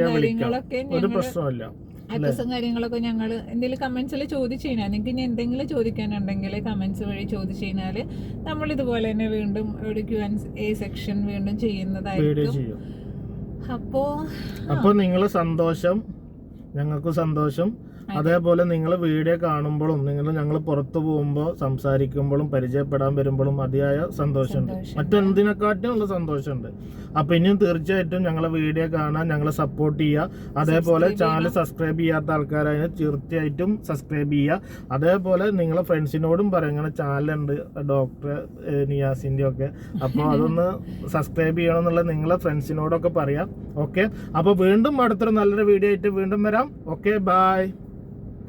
കാര്യങ്ങളൊക്കെ ഒരു പ്രശ്നമില്ല അഡ്രസ്സും കാര്യങ്ങളൊക്കെ ഞങ്ങൾ എന്തെങ്കിലും കമന്റ്സിൽ ചോദിച്ചു കഴിഞ്ഞാൽ നിങ്ങൾക്ക് ഇനി എന്തെങ്കിലും ചോദിക്കാനുണ്ടെങ്കിൽ കമന്റ്സ് വഴി ചോദിച്ചു കഴിഞ്ഞാൽ നമ്മൾ ഇതുപോലെ തന്നെ വീണ്ടും ഒരു ക്യു ആൻഡ് എ സെക്ഷൻ വീണ്ടും ചെയ്യുന്നതായിരിക്കും. ചെയ്യും. അപ്പോ അപ്പൊ നിങ്ങൾ സന്തോഷം ഞങ്ങൾക്ക് സന്തോഷം. അതേപോലെ നിങ്ങൾ വീഡിയോ കാണുമ്പോഴും നിങ്ങൾ ഞങ്ങൾ പുറത്തു പോകുമ്പോൾ സംസാരിക്കുമ്പോഴും പരിചയപ്പെടാൻ വരുമ്പോഴും മതിയായ സന്തോഷമുണ്ട്. സന്തോഷം. മറ്റെന്തിനെക്കാട്ടും ഉള്ള സന്തോഷമുണ്ട്. അപ്പൊ ഇനിയും തീർച്ചയായിട്ടും ഞങ്ങളെ വീഡിയോ കാണാൻ ഞങ്ങളെ സപ്പോർട്ട് ചെയ്യുക. അതേപോലെ ചാനൽ സബ്സ്ക്രൈബ് ചെയ്യാത്ത ആൾക്കാരായ തീർച്ചയായിട്ടും സബ്സ്ക്രൈബ് ചെയ്യുക. അതേപോലെ നിങ്ങളെ ഫ്രണ്ട്സിനോടും പറയും ഇങ്ങനെ ചാനലുണ്ട് ഡോക്ടർ നിയാസിന്റെ ഒക്കെ. അപ്പോൾ അതൊന്ന് സബ്സ്ക്രൈബ് ചെയ്യണം എന്നുള്ള നിങ്ങളെ ഫ്രണ്ട്സിനോടൊക്കെ പറയാം. ഓക്കെ അപ്പോൾ വീണ്ടും അടുത്തൊരു നല്ലൊരു വീഡിയോ ആയിട്ട് വീണ്ടും വരാം. Okay bye